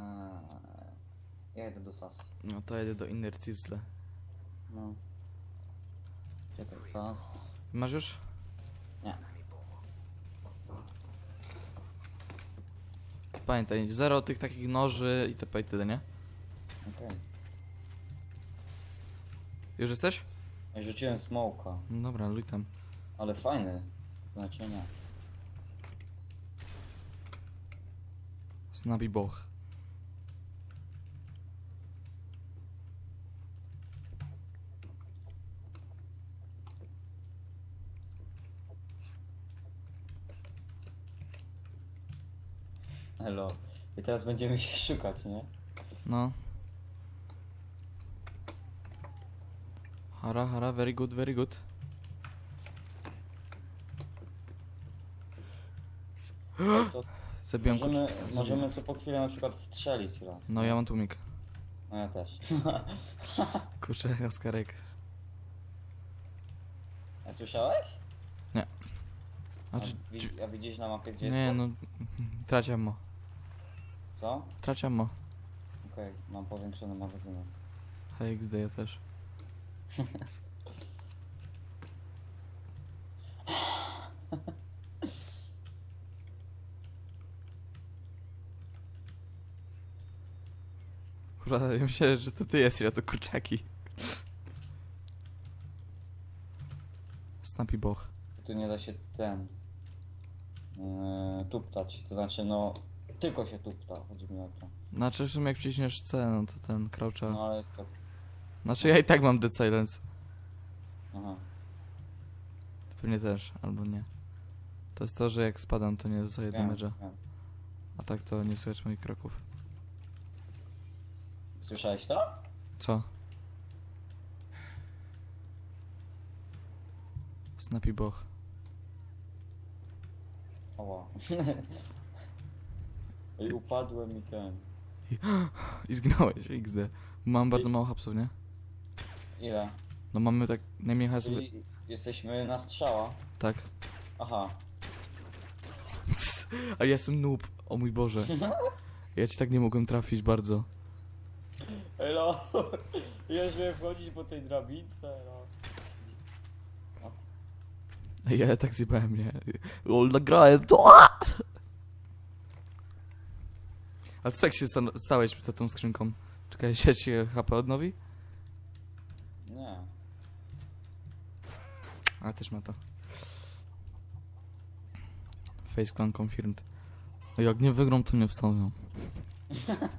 Eee, ja idę do SAS. No to jedę do Inner Cisle. No. Gdzie to SAS? Masz już? Nie. Pamiętaj, zero tych takich noży i te i tyle, nie? Okej. Już jesteś? Ja rzuciłem smoka, No dobra, luj tam. ale fajny. Znaczy nie. Snappy boch. Hello. I teraz będziemy się szukać, nie? No. Hara, hara, very good, very good. To Zabiłem możemy, zabiłem. możemy co po chwilę na przykład strzelić raz. No ja mam tłumik. No ja też. Kurczę, Oskarek. A słyszałeś? A, Znaczy, wi- a widzisz na mapie gdzie nie jest? no, trać ammo. Co? Trać ammo. Okej, mam powiększony magazynek. HXD ja też. Kurwa, ja myślałem, że to ty jesteś, a to kurczaki. Snappy boch. Tu nie da się ten... Yy, tuptać, to znaczy no... Tylko się tupta, chodzi mi o to. Znaczy w sumie jak wciśniesz C, no to ten croucha. No ale to... Znaczy ja i tak mam Dead Silence. Aha. Pewnie też, albo nie. To jest to, że jak spadam, to nie dostaję Wiem, damage'a. wiem. A tak to nie słychać moich kroków. Słyszałeś to? Co? Snappy boch. Oła. I upadłem i ten... I zginąłeś, XD. Mam bardzo mało hapsów, nie? Ile? No mamy tak najmniej hapsów. Czyli jesteśmy na strzała. Tak. Aha. Ale ja jestem noob, o mój Boże. Ja ci tak nie mogłem trafić bardzo. Elo! Już miałem wchodzić po tej drabince, no. Ja tak zjebałem, nie? O, nagrałem to! A! Co tak się sta- stałeś za tą skrzynką? Czekaj, się ci HP odnowi? Nie. A, też ma to. Face clan confirmed. No jak nie wygram, to mnie wstawią.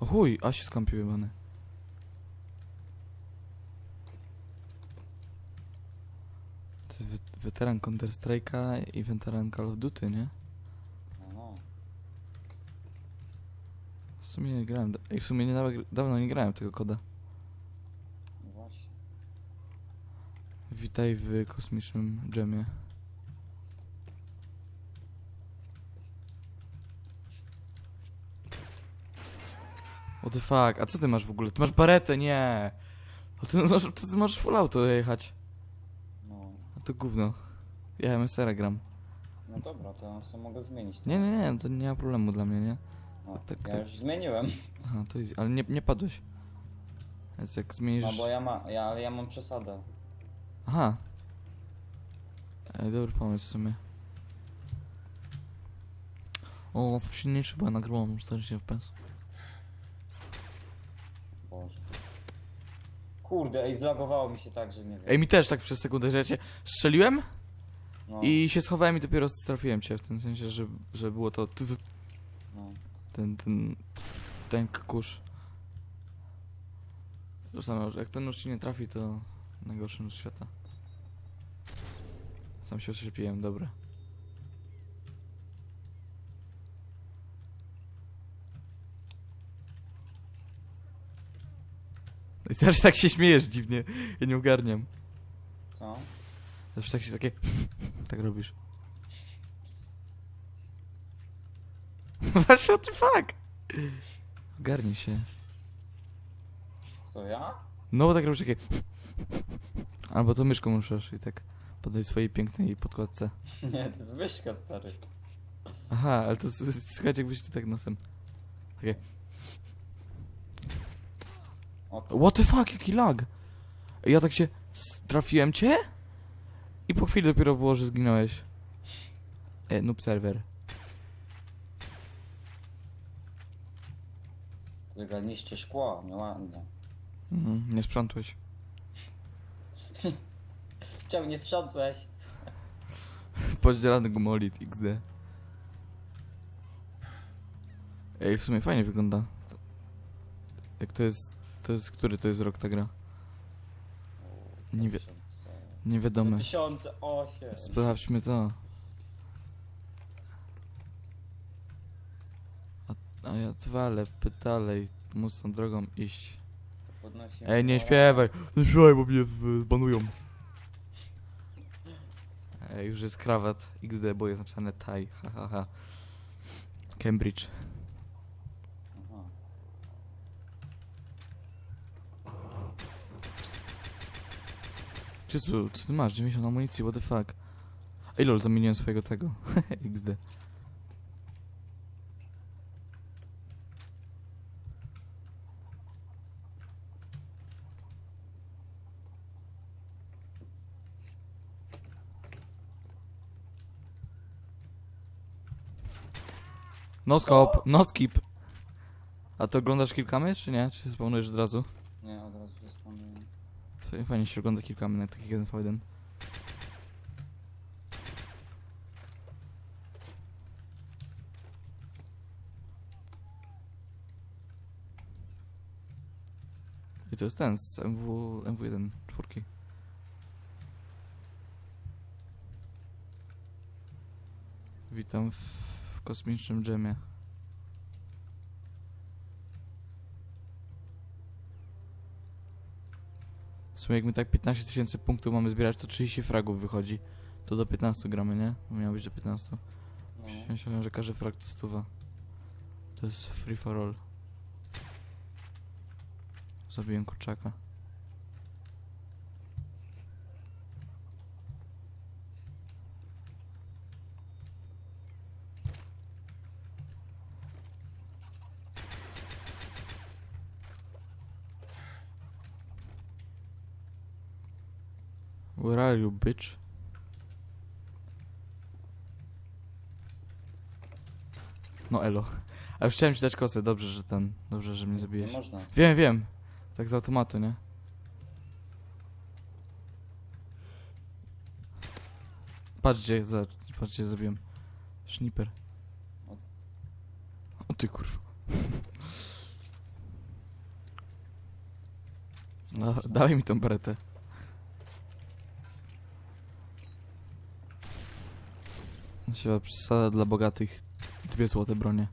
O chuj, a się skąpiły many. To jest we- weteran Counter Strike'a i weteran Call of Duty, nie? No, no. W sumie nie grałem. da- Ej, w sumie nie dawa- dawno nie grałem w tego koda. No właśnie. Witaj w kosmicznym dżemie. What the fuck? A co ty masz w ogóle? Ty masz baretę, nie! O, ty, masz, to ty możesz full auto jechać. To gówno. Ja MSR gram. No dobra, to ja sobie mogę zmienić. Nie, nie, nie, to nie ma problemu dla mnie, nie? No, tak, ja tak. już zmieniłem. Aha, to jest, ale nie, nie padłeś. Więc jak zmienisz... No bo ja ma, ja, ale ja mam przesadę. Aha. Ej, dobry pomysł w sumie. O, silniejszy, bo ja nagrywam 40 fps. Boże. Kurde, ej, zlagowało mi się tak, że nie wiem. Ej, mi też tak przez sekundę, że ja cię strzeliłem no, i się schowałem i dopiero trafiłem cię, w tym sensie, że, że było to no. ten, ten, ten kurz. Że jak ten nóż ci nie trafi, to najgorszy nóż świata. Sam się oślepiłem, dobra. I teraz tak się śmiejesz dziwnie, ja nie ogarniam. Co? Zawsze tak się takie... tak robisz. Właśnie, what the fuck? Ogarnij się. To ja? No bo tak robisz takie... Albo to myszką ruszasz i tak... po tej swojej pięknej podkładce. Nie, to jest wyżka, stary. Aha, ale to s- s- słuchajcie, jakbyś ty tak nosem. O, What the fuck, jaki lag? Ja tak się... s- Trafiłem cię? I po chwili dopiero było, że zginąłeś. E, noob serwer. Tylko niszczy szkło, nieładnie. Mhm, nie sprzątłeś. Czemu nie sprzątłeś? Podzielany gumolit XD. Ej, w sumie fajnie wygląda. Jak to jest... To jest... Który to jest rok ta gra? Nie wie- 2000. Nie wiadomo. 2008. Sprawdźmy to. A, a ja twale, dalej. Muszę tą drogą iść. Podnosimy Ej, nie koła. śpiewaj! Nie śpiewaj, bo mnie w- zbanują. Ej, już jest krawat XD, bo jest napisane Thai. Ha, ha, ha. Cambridge. Aha. Jezu, co ty masz? 90 amunicji, what the fuck? Ej lol, zamieniłem swojego tego. XD. No scope, no skip. A to oglądasz kilkamy, czy nie? Czy się spełnujesz od razu? Nie, od razu wspomniałem. Fajnie- Fajnie się ogląda kilkamy na takich 1v1. I to jest ten z MW, MW1 czwórki. Witam w, w kosmicznym dżemie. Sumie jak my tak 15 tysięcy punktów mamy zbierać, to 30 fragów wychodzi. To do 15 gramy, nie? Miało być do 15. No. Myślałem, że każdy frag to stuwa. To jest free for all. Zabiłem kurczaka. Where are you, bitch? No elo. A już chciałem ci dać kosę, dobrze, że ten, dobrze, że mnie Nie zabijesz. można. Wiem, wiem. Tak z automatu, nie? Patrz gdzie, za, patrz gdzie zabiłem. Sniper. O. O ty kurwa. No, dawaj mi tą beretę. Się przesada dla bogatych. Dwie złote bronie.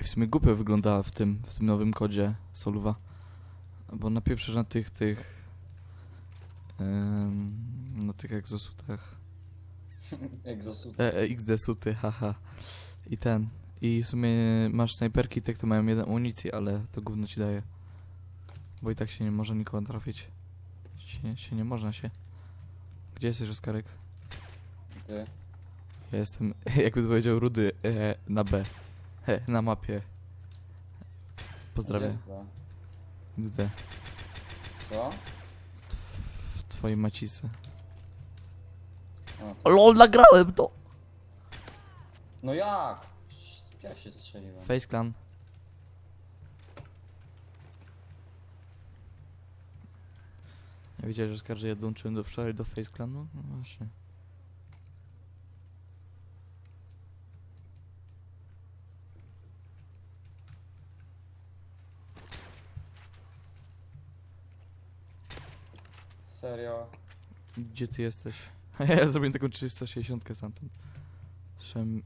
I w sumie głupio wyglądała w tym, w tym nowym kodzie Soluwa. Bo napieprzysz na tych, tych... em, na tych egzosutach. Egzosut. E, e, XD suty, haha. I ten. I w sumie masz snajperki, te, które mają jeden amunicji, ale to gówno ci daje. Bo i tak się nie może nikogo trafić. Się, się nie można się. Gdzie jesteś, Oskarek? Ty. Ja jestem, jakby to powiedział Rudy, e, na B. He, na mapie. Pozdrawiam. Jest dwa. XD. Co? W twojej macicy. O. LOL, nagrałem to! No jak? Pierwszy strzeliłem. Face Clan. Ja wiedziałeś, że skarży ja dołączyłem do wczoraj do Face Clanu? No właśnie. Serio? Gdzie ty jesteś? ja zrobiłem taką 360 stamtąd. Strzem...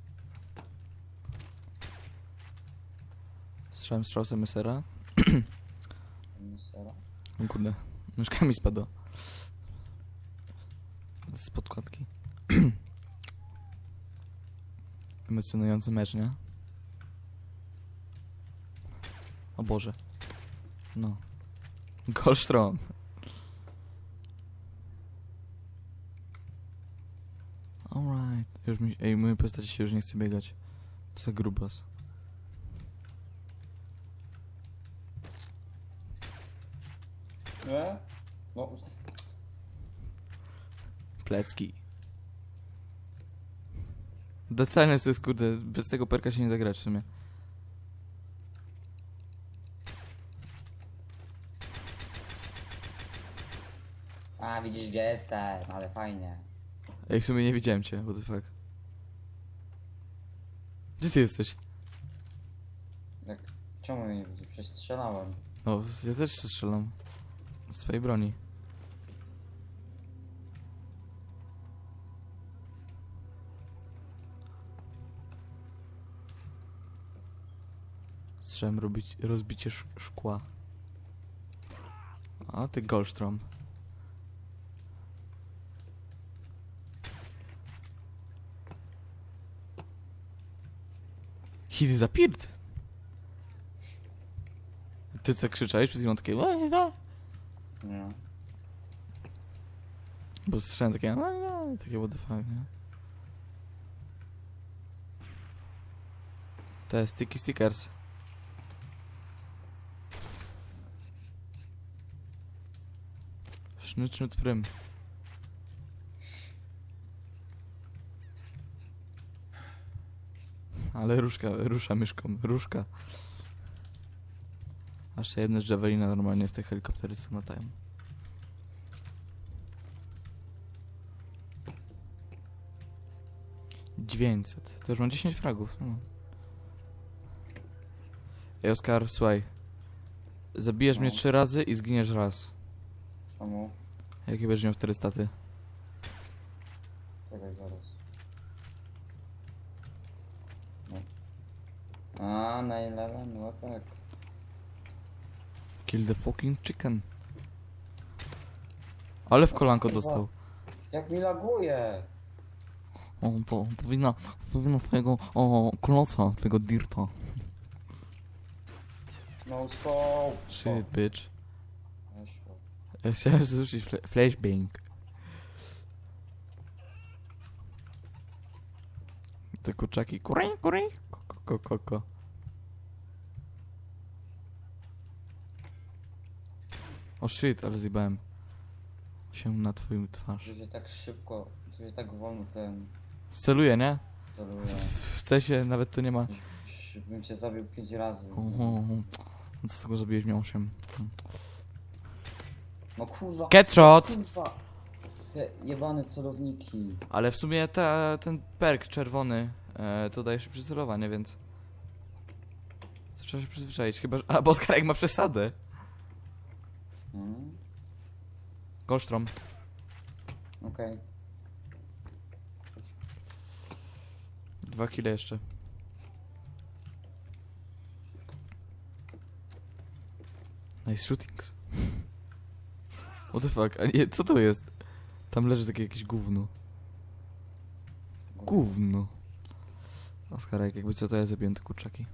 Strzałem strzał z MSR-a. O kurde, myszka mi spadła. Z podkładki. Emocjonujący mecz, nie? O Boże. No. Goldstrom. Alright. Już mi... Ej, mojej postaci się już nie chce biegać. To za grubas. Nie? No, Plecki. Doceniam to jest kurde, bez tego perka się nie zagrać w sumie. a widzisz gdzie jestem, ale fajnie. Ej, w sumie nie widziałem cię, what the fuck. Gdzie ty jesteś? Jak, czemu mnie nie widzisz? Przecież strzelałem. No, ja też strzelam. Swojej broni. Strzelam robić, rozbicie sz szkła. A ty Goldstrom. Za pirt! Ty tak krzyczałeś przez chwilą takie. Nie. Bo słyszałem takie "Oj, no", takie what the fuck, nie? Te sticky stickers. Sznyt, prym. Ale różka, rusza myszką, różka. Aż jedne z Javelina normalnie w te helikoptery co latają. Dziewięćset. To już mam 10 fragów. No. Ej, Oskar, słuchaj. Zabijesz mnie No. trzy razy i zginiesz raz. Czemu? Jakie będziesz miał wtedy staty? Czekaj zaraz. No. A, na 11, no tak. Kill the fucking chicken. Ale w kolanko dostał. Jak mi laguje! O, to, to wina, to wina twojego, o, kloca, twojego dirta. No scope! Shit, bitch. Weszło. Ja chciałem zrzucić fle flashbang. Te kurczaki, kury, kury, koko, koko, koko. O shit, ale zjebałem się na twoją twarz. Że się tak szybko, że się tak wolno ten Celuję, nie? celuje. W cesie nawet to nie ma. Że Bym cię zabił 5 razy. No co z tego zabiłeś miał 8. No kurwa. Kurwa. Te jebane celowniki. Ale w sumie ta, ten perk czerwony e, to daje się przycelowanie, więc... To trzeba się przyzwyczaić, chyba że... A, bo Oskarek ma przesadę. Mhm. Goldstrom. Okej. Dwa kile jeszcze. Nice shootings. What the fuck? A nie, co to jest? Tam leży takie jakieś gówno. Gówno. Oskarek, jakby co to ja zabiłem te kurczaki.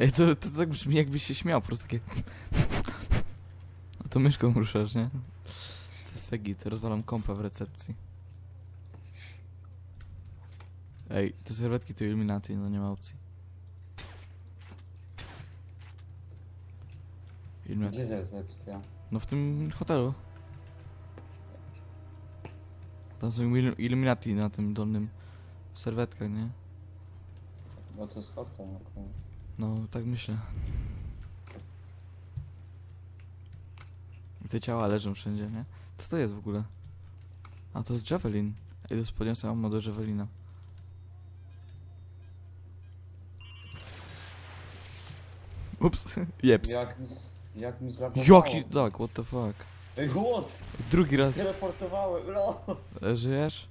Ej, to, to tak brzmi jakbyś się śmiał, po prostu takie... No to myszką ruszasz, nie? Co fegit, rozwalam kompa w recepcji. Ej, te serwetki to Illuminati, no nie ma opcji. Illuminati. Gdzie jest recepcja? No w tym hotelu. Tam są il- Illuminati na tym dolnym serwetkach, nie? Bo to jest hotel, okej. No, tak myślę. I te ciała leżą wszędzie, nie? Co to jest w ogóle? A, to jest Javelin. Ej, to podniosę ammo do Javelina. Ups, jeps. Jak mi, Jak mi zlagowało. Jaki tak, what the fuck. Ej, what? Drugi raz. Teleportowałem, no. E, Żyjesz?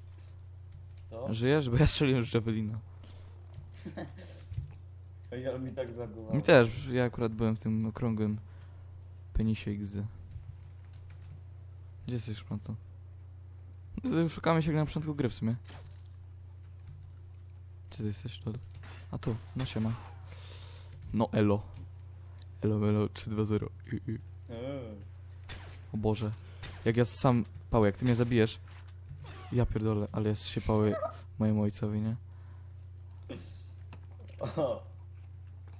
Co? Żyjesz? Bo ja strzeliłem już Javelina. Ej, ale mi tak zlagowało. Mi też, ja akurat byłem w tym okrągłym penisie XD. Gdzie jesteś, szmato? Z- Szukamy się na początku gry w sumie. Gdzie ty jesteś, lol? A tu, no siema. No elo. Elo, elo, 3-2-0. Y, y. Eee. O Boże. Jak ja sam, Paweł, jak ty mnie zabijesz, ja pierdolę, ale jest się Paweł mojemu ojcowi, nie? O,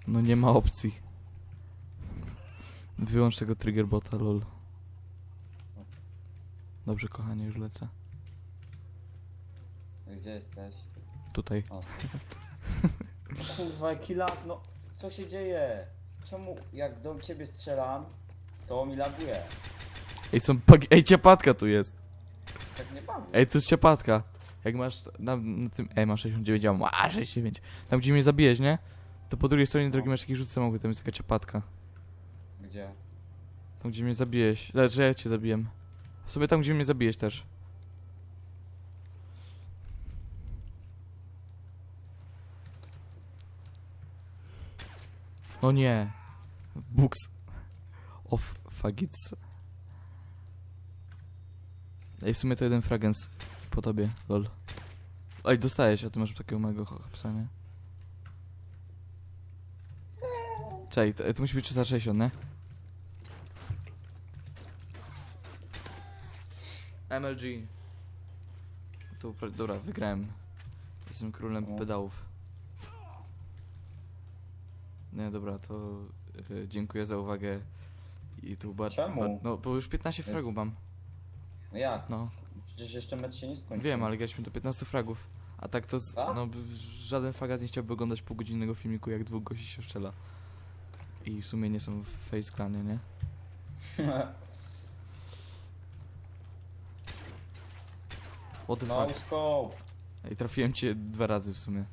No nie ma opcji. Wyłącz tego triggerbota, lol. Dobrze, kochanie, już lecę. Gdzie jesteś? Tutaj. O. No kurwa, jaki lag, no. Co się dzieje? Czemu jak do ciebie strzelam, to mi laguje? Ej, są Ej, ciapatka tu jest! Tak nie. Ej, tu jest ciapatka. Jak masz na, na tym... Ej, masz 69, ja mam a, 69. Tam, gdzie mnie zabijesz, nie? To po drugiej stronie drogi masz jakiś rzut samochód, tam jest taka ciapatka. Gdzie? Tam, gdzie mnie zabijesz. Znaczy, ja cię zabiłem. Sobie tam, gdzie mnie zabijesz też. No nie. Books of Fagits. Ej, w sumie to jeden fragens po tobie, lol. Ej, dostajesz, a ty masz takiego małego hopsa, nie? Czekaj, to, to musi być 360, nie? MLG. To, pra- dobra, wygrałem. Jestem królem No. pedałów. Nie, dobra, to y, dziękuję za uwagę. I tu bardzo. Czemu? No, bo już 15 Jest- fragów mam. No jak? No, Przecież jeszcze mecz się nie skończył. wiem, ale graliśmy do 15 fragów. A tak to, z- A? no, b- żaden fagaz nie chciałby oglądać półgodzinnego filmiku, jak dwóch gości się strzela. I w sumie nie są w Face Clanie, nie? What the no fuck? scope. I trafiłem cię dwa razy w sumie.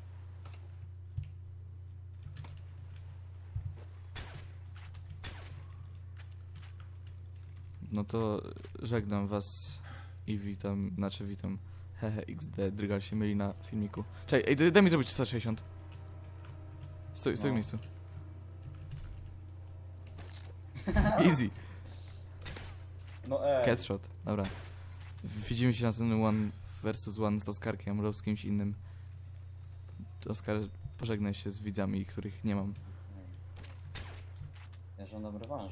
No to żegnam was i witam, znaczy witam. Hehe, XD, Drygal się myli na filmiku. Czekaj, ej, daj- daj mi zrobić 360. Stój, stój w No. miejscu. Easy. No ej. Catshot, dobra. Widzimy się następnym One versus One z Oskarkiem lub z kimś innym. Oskar, pożegnaj się z widzami, których nie mam. Ja żądam rewanżu.